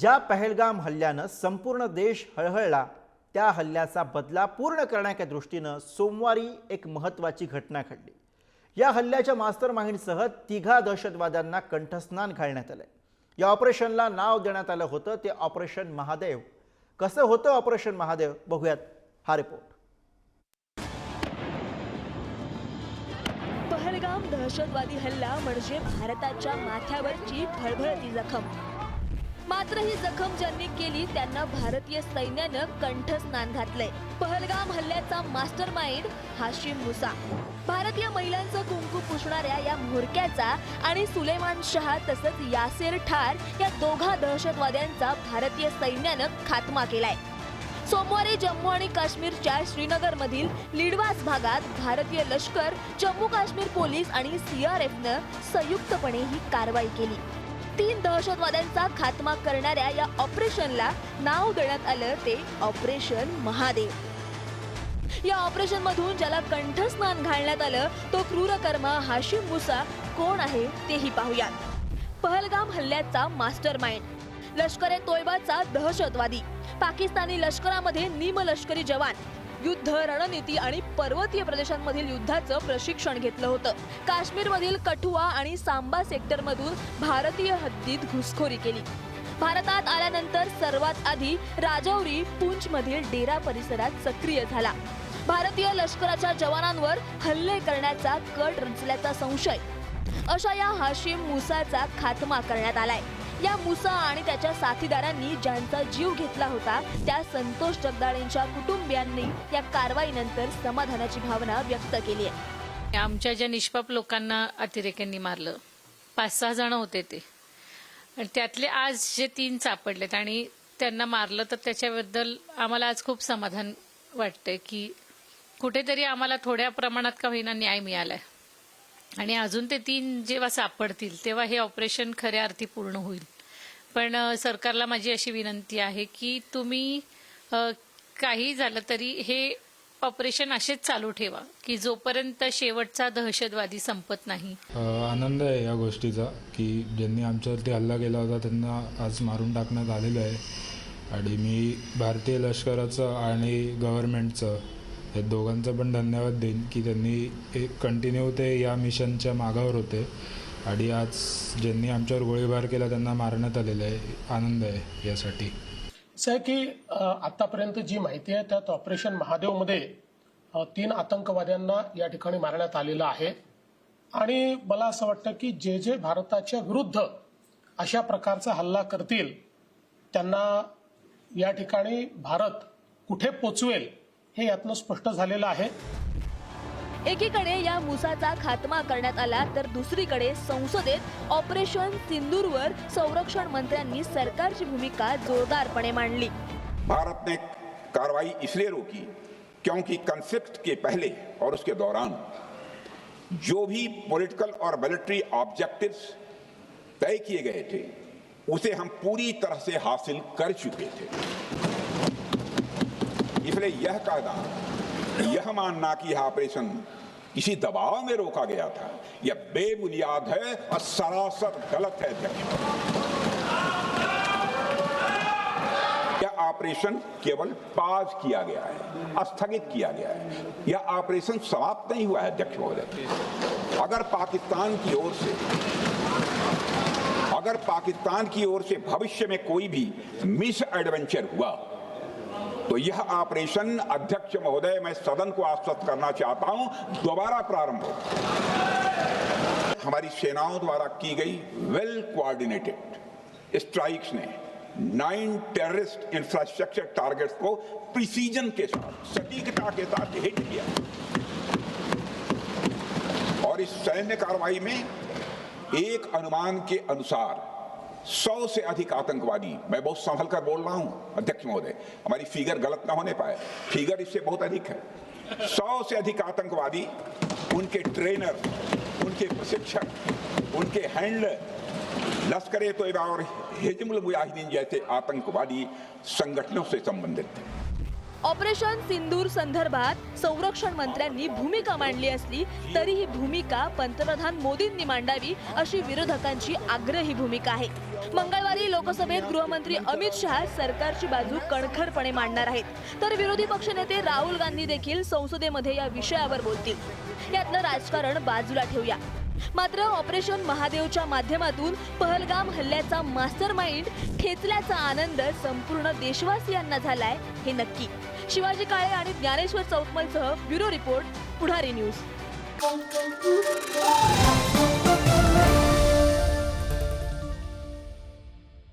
ज्या पहलगाम हल्ल्यानं संपूर्ण देश हळहळला त्या हल्ल्याचा बदला पूर्ण करण्याच्या दृष्टीनं सोमवारी एक महत्त्वाची घटना घडली. या हल्ल्याच्या मास्टर माइंडसह तिघा दहशतवाद्यांना कंठस्नान घालण्यात आलंय. या ऑपरेशनला नाव देण्यात आलं होतं ते ऑपरेशन महादेव. कसं होतं ऑपरेशन महादेव? बघूयात हा रिपोर्ट. पहलगाम दहशतवादी हल्ला म्हणजे भारताच्या माथ्यावरची फळफळती जखम. मात्र ही जखम ज्यांनी केली त्यांना भारतीय सैन्यानं कंठस्नान घातलंय. पहलगाम हल्ल्याचा मास्टर माइंड हाशिम मुसा. भारतीय महिलांचं कुंकू पुसणाऱ्या या म्होरक्याचा आणि सुलेमान शहा तसंच यासेर ठार या दोघा दहशतवाद्यांचा भारतीय सैन्यानं खात्मा केलाय. सोमवारी जम्मू आणि काश्मीरच्या श्रीनगरमधील लिडवास भागात भारतीय लष्कर जम्मू काश्मीर पोलीस आणि सीआरएफनं संयुक्तपणे ही कारवाई केली. तीन दहशतवाद्यांचा खात्मा करणाऱ्या या ऑपरेशनला नाव देण्यात आलं ते ऑपरेशन महादेव. या ऑपरेशन मधून ज्याला कंठस्नान घालण्यात आलं तो क्रूरकर्मा हाशिम मुसा कोण आहे तेही पाहूयात. पहलगाम हल्ल्याचा मास्टर माइंड लष्कर ए तोयबाचा दहशतवादी. पाकिस्तानी लष्करामध्ये निमलष्करी जवान. युद्ध रणनीती आणि पर्वतीय प्रदेशांमधील युद्धाचं प्रशिक्षण घेतलं होतं. काश्मीरमधील कठुआ आणि सांबा सेक्टरमधून भारतीय हद्दीत घुसखोरी केली. भारतात आल्यानंतर सर्वात आधी राजौरी पुंछमधील डेरा परिसरात सक्रिय झाला. भारतीय लष्कराच्या जवानांवर हल्ले करण्याचा कट रचल्याचा संशय. अशा या हाशिम मुसाचा खात्मा करण्यात आलाय. या मुसा आणि त्याच्या साथीदारांनी ज्यांचा जीव घेतला होता त्या संतोष जगदाळेंच्या कुटुंबियांनी या कारवाईनंतर समाधानाची भावना व्यक्त केली आहे. आमच्या ज्या निष्पाप लोकांना अतिरेक्यांनी मारलं पाच सहा जण होते ते. आणि त्यातले आज जे तीन सापडलेत आणि त्यांना मारलं तर त्याच्याबद्दल आम्हाला आज खूप समाधान वाटतंय की कुठेतरी आम्हाला थोड्या प्रमाणात का होईना न्याय मिळालाय. आणि अजून ते तीन जेव्हा सापडतील तेव्हा हे ऑपरेशन खऱ्या अर्थी पूर्ण होईल. पण सरकारला माझी अशी विनंती आहे की तुम्ही काही झालं तरी हे ऑपरेशन असेच चालू ठेवा की जोपर्यंत शेवटचा दहशतवादी संपत नाही. आनंद आहे या गोष्टीचा की ज्यांनी आमच्यावरती हल्ला केला होता त्यांना आज मारून टाकण्यात आलेलं आहे. आणि मी भारतीय लष्कराचं आणि गव्हर्नमेंटचं या दोघांचं पण धन्यवाद देईन की त्यांनी एक कंटिन्यू ते या मिशनच्या मागावर होते. आणि आज ज्यांनी आमच्यावर गोळीबार केला त्यांना मारण्यात आलेलं आहे. आनंद आहे यासाठी. असं आहे की आतापर्यंत जी माहिती आहे त्यात ऑपरेशन महादेवमध्ये तीन आतंकवाद्यांना या ठिकाणी मारण्यात आलेलं आहे. आणि मला असं वाटतं की जे जे भारताच्या विरुद्ध अशा प्रकारचा हल्ला करतील त्यांना या ठिकाणी भारत कुठे पोचवेल हे यातनं स्पष्ट झालेलं आहे. एकीकडे या मुसाचा खात्मा करण्यात आला तर दुसरीकडे संसदेत ऑपरेशन सिंदूरवर संरक्षण मंत्र्यांनी सरकारची भूमिका जोरदारपणे मांडली. भारत ने कार्रवाई इसलिए रोकी क्योंकि कंफ्लिक्ट के पहले और उसके दौरान जो भी पॉलिटिकल और मिलिट्री ऑब्जेक्टिव्स तय किए गए थे उसे हम पूरी तरह से हासिल कर चुके थे। इसलिए यह कहना यह मानना कि यह ऑपरेशन किसी दबाव में रोका गया था। यह बेबुनियाद है और सरासर गलत है। अध्यक्ष यह ऑपरेशन केवल पाज किया गया है, स्थगित किया गया है। यह ऑपरेशन समाप्त नहीं हुआ है, अध्यक्ष महोदय। अगर पाकिस्तान की ओर से, अगर पाकिस्तान की ओर से भविष्य में कोई भी मिस एडवेंचर हुआ तो यह ऑपरेशन, अध्यक्ष महोदय, मैं सदन को आश्वस्त करना चाहता हूँ, दोबारा प्रारंभ हो। हमारी सेनाओं द्वारा की गई वेल कोऑर्डिनेटेड स्ट्राइक्स ने नाइन टेररिस्ट इंफ्रास्ट्रक्चर टारगेट्स को प्रिसीजन के साथ, सटीकता के साथ हिट किया। और इस सैन्य कार्रवाई में एक अनुमान के अनुसार सौ से अधिक आतंकवादी। मैं बहुत संभल कर बोल रहा हूँ, अध्यक्ष महोदय। हमारी फिगर गलत ना होने पाए। फिगर इससे बहुत अधिक है। सौ से अधिक आतंकवादी, उनके ट्रेनर उनके प्रशिक्षक, उनके हैंडलर लश्कर तोयबा और हिजमुल मुजाहिदीन जैसे आतंकवादी संगठनों से संबंधित थे। ऑपरेशन सिंदूर संदर्भात संरक्षण मंत्र्यांनी भूमिका मांडली असली तरी ही भूमिका पंतप्रधान मोदींनी मांडावी अशी विरोधकांची आग्रही भूमिका आहे. मंगळवारी लोकसभेत गृहमंत्री अमित शहा सरकारची बाजू कणखरपणे मांडणार आहेत. तर विरोधी पक्षनेते राहुल गांधी देखील संसदेमध्ये या विषयावर बोलतील. यातलं राजकारण बाजूला ठेवूया. मात्र ऑपरेशन महादेवच्या माध्यमातून पहलगाम हल्ल्याचा मास्टर माइंड खेचल्याचा आनंद संपूर्ण देशवासियांना झालाय हे नक्की. शिवाजी काळे आणि ज्ञानेश्वर चौकमलसह ब्युरो रिपोर्ट पुढारी न्यूज.